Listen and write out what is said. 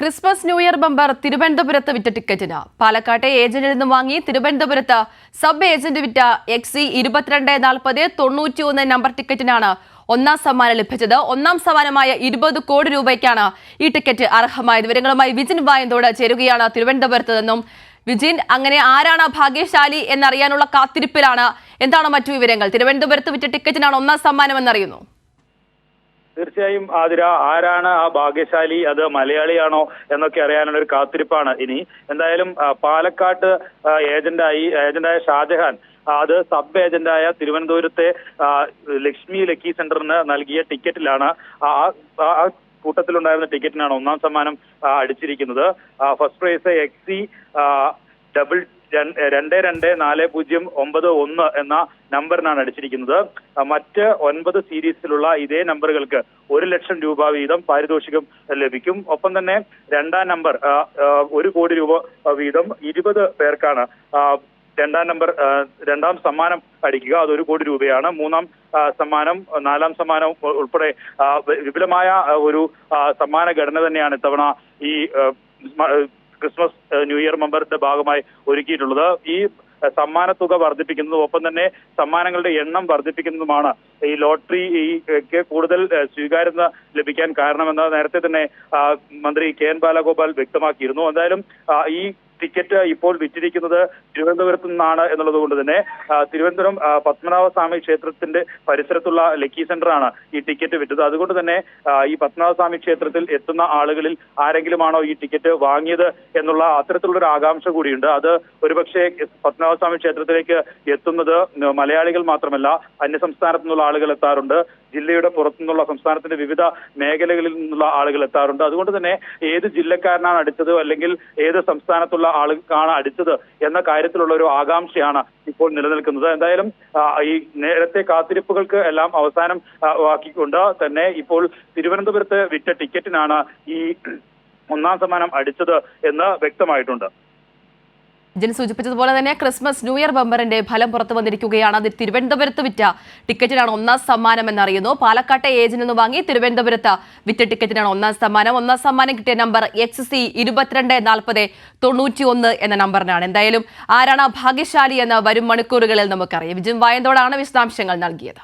Christmas new year bumper തിരുവനന്തപുരത്ത് വിറ്റ ടിക്കറ്റിന്. പാലക്കാട്ടെ ഏജന്റിൽ നിന്നും വാങ്ങി തിരുവനന്തപുരത്ത് സബ് ഏജന്റ് വിറ്റ എക്സി ഇരുപത്തിരണ്ട് നാൽപ്പത് തൊണ്ണൂറ്റി ഒന്ന് നമ്പർ ടിക്കറ്റിനാണ് ഒന്നാം സമ്മാനം ലഭിച്ചത്. ഒന്നാം സമ്മാനമായ ഇരുപത് കോടി രൂപയ്ക്കാണ് ഈ ടിക്കറ്റ് അർഹമായത് വിവരങ്ങളുമായി വിജിൻ വായന്തോട് ചേരുകയാണ് തിരുവനന്തപുരത്ത് നിന്നും. വിജിൻ അങ്ങനെ ആരാണ് ഭാഗ്യശാലി എന്നറിയാനുള്ള കാത്തിരിപ്പിലാണ്. എന്താണ് മറ്റു വിവരങ്ങൾ? തിരുവനന്തപുരത്ത് വിറ്റ ടിക്കറ്റിനാണ് ഒന്നാം സമ്മാനം എന്നറിയുന്നു. തീർച്ചയായും ആതിര ആരാണ് ആ ഭാഗ്യശാലി? അത് മലയാളിയാണോ? എന്നൊക്കെ അറിയാനുള്ള ഒരു കാത്തിരിപ്പാണ് ഇനി. എന്തായാലും പാലക്കാട്ട് ഏജന്റായി ഏജന്റായ ഷാജഹാൻ അത് സബ് ഏജന്റായ തിരുവനന്തപുരത്തെ ലക്ഷ്മി ലക്കി സെന്ററിന് നൽകിയ ടിക്കറ്റിലാണ്. ആ കൂട്ടത്തിലുണ്ടായിരുന്ന ടിക്കറ്റിനാണ് ഒന്നാം സമ്മാനം അടിച്ചിരിക്കുന്നത്. First prize X C double രണ്ട് രണ്ട് നാല് പൂജ്യം ഒമ്പത് ഒന്ന് എന്ന നമ്പറിനാണ് അടിച്ചിരിക്കുന്നത്. മറ്റ് ഒൻപത് സീരീസിലുള്ള ഇതേ നമ്പറുകൾക്ക് ഒരു ലക്ഷം രൂപ വീതം പാരിതോഷികം ലഭിക്കും. ഒപ്പം തന്നെ രണ്ടാം നമ്പർ ഒരു കോടി രൂപ വീതം ഇരുപത് പേർക്കാണ് രണ്ടാം നമ്പർ രണ്ടാം സമ്മാനം അടിക്കുക. അത് ഒരു കോടി രൂപയാണ്. മൂന്നാം സമ്മാനം നാലാം സമ്മാനം ഉൾപ്പെടെ വിപുലമായ ഒരു സമ്മാന ഘടന തന്നെയാണ് ഇത്തവണ ഈ ക്രിസ്മസ് ന്യൂ ഇയർ മെമ്പറിന്റെ ഭാഗമായി ഒരുക്കിയിട്ടുള്ളത്. ഈ സമ്മാന തുക വർദ്ധിപ്പിക്കുന്നതും ഒപ്പം തന്നെ സമ്മാനങ്ങളുടെ എണ്ണം വർദ്ധിപ്പിക്കുന്നതുമാണ് ഈ ലോട്ടറി ഈക്ക് കൂടുതൽ സ്വീകാര്യത ലഭിക്കാൻ കാരണമെന്ന് നേരത്തെ തന്നെ മന്ത്രി കെ എൻ ബാലഗോപാൽ വ്യക്തമാക്കിയിരുന്നു. എന്തായാലും ഈ ടിക്കറ്റ് ഇപ്പോൾ വിറ്റിരിക്കുന്നത് തിരുവനന്തപുരത്തു നിന്നാണ് എന്നുള്ളത് കൊണ്ട് തന്നെ തിരുവനന്തപുരം പത്മനാഭ പത്മനാഭസ്വാമി ക്ഷേത്രത്തിന്റെ പരിസരത്തുള്ള ലക്കി സെന്ററാണ് ഈ ടിക്കറ്റ് വിറ്റത്. അതുകൊണ്ട് തന്നെ ഈ ഈ പത്മനാഭസ്വാമി ക്ഷേത്രത്തിൽ എത്തുന്ന ആളുകളിൽ ആരെങ്കിലുമാണോ ഈ ടിക്കറ്റ് വാങ്ങിയത് എന്നുള്ള അത്തരത്തിലുള്ള ഒരു ആകാംക്ഷ കൂടിയുണ്ട്. അത് ഒരുപക്ഷെ പത്മനാഭസ്വാമി ക്ഷേത്രത്തിലേക്ക് എത്തുന്നത് മലയാളികൾ മാത്രമല്ല അന്യസംസ്ഥാനത്തു നിന്നുള്ള ആളുകൾ എത്താറുണ്ട്. ജില്ലയുടെ പുറത്തുനിന്നുള്ള സംസ്ഥാനത്തിന്റെ വിവിധ മേഖലകളിൽ നിന്നുള്ള ആളുകൾ എത്താറുണ്ട്. അതുകൊണ്ട് തന്നെ ഏത് ജില്ലക്കാരനാണ് അടിച്ചത് അല്ലെങ്കിൽ ഏത് സംസ്ഥാനത്തുള്ള ആളുകൾക്കാണ് അടിച്ചത് എന്ന കാര്യത്തിലുള്ള ഒരു ആകാംക്ഷയാണ് ഇപ്പോൾ നിലനിൽക്കുന്നത്. എന്തായാലും ഈ നേരത്തെ കാത്തിരിപ്പുകൾക്ക് എല്ലാം അവസാനം ആക്കിക്കൊണ്ട് തന്നെ ഇപ്പോൾ തിരുവനന്തപുരത്ത് വിറ്റ ടിക്കറ്റിനാണ് ഈ ഒന്നാം സമ്മാനം അടിച്ചത് എന്ന് വ്യക്തമായിട്ടുണ്ട്. ജിൻ സൂചിപ്പിച്ചതുപോലെ തന്നെ ക്രിസ്മസ് ന്യൂ ഇയർ ബമ്പറിന്റെ ഫലം പുറത്തു വന്നിരിക്കുകയാണ്. അത് തിരുവനന്തപുരത്ത് വിറ്റ ടിക്കറ്റിനാണ് ഒന്നാം സമ്മാനം എന്നറിയുന്നു പാലക്കാട്ടെ ഏജിൽ നിന്ന് വാങ്ങി തിരുവനന്തപുരത്ത് വിറ്റ ടിക്കറ്റിനാണ് ഒന്നാം സമ്മാനം. ഒന്നാം സമ്മാനം കിട്ടിയ നമ്പർ എക്സ് സി ഇരുപത്തിരണ്ട് നാൽപ്പത് തൊണ്ണൂറ്റി ഒന്ന് എന്ന നമ്പറിനാണ്. എന്തായാലും ആരാണ് ഭാഗ്യശാലി എന്ന് വരും മണിക്കൂറുകളിൽ നമുക്കറിയാം. വിജയം വായന്തോടാണ് വിശദാംശങ്ങൾ നൽകിയത്.